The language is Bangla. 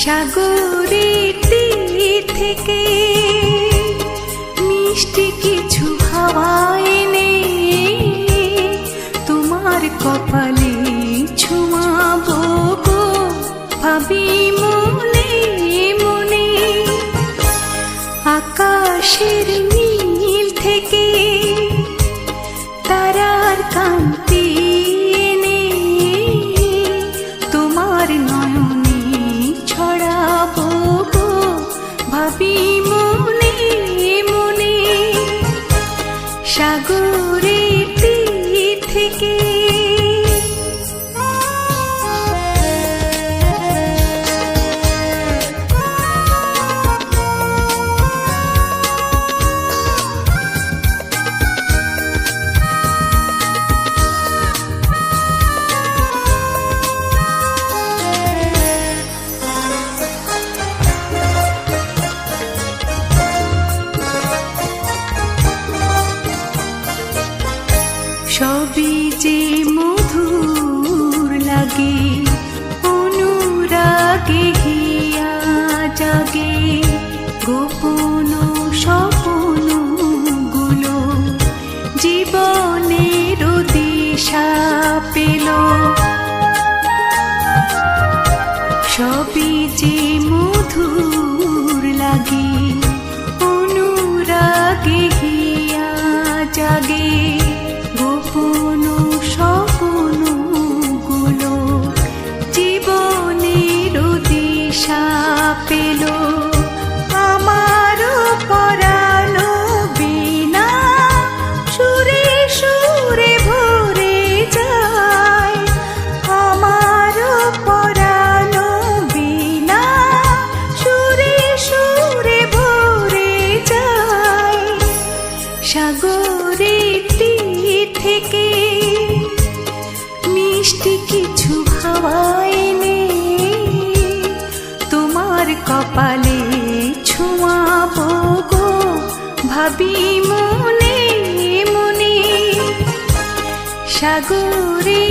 সাগরে তীর থেকে মিষ্টি কিছু খাওয়া সবই যে মধুর লাগে অনুরাগে হিয়া জাগে গোপন ভাবি মনে মনে সাগরে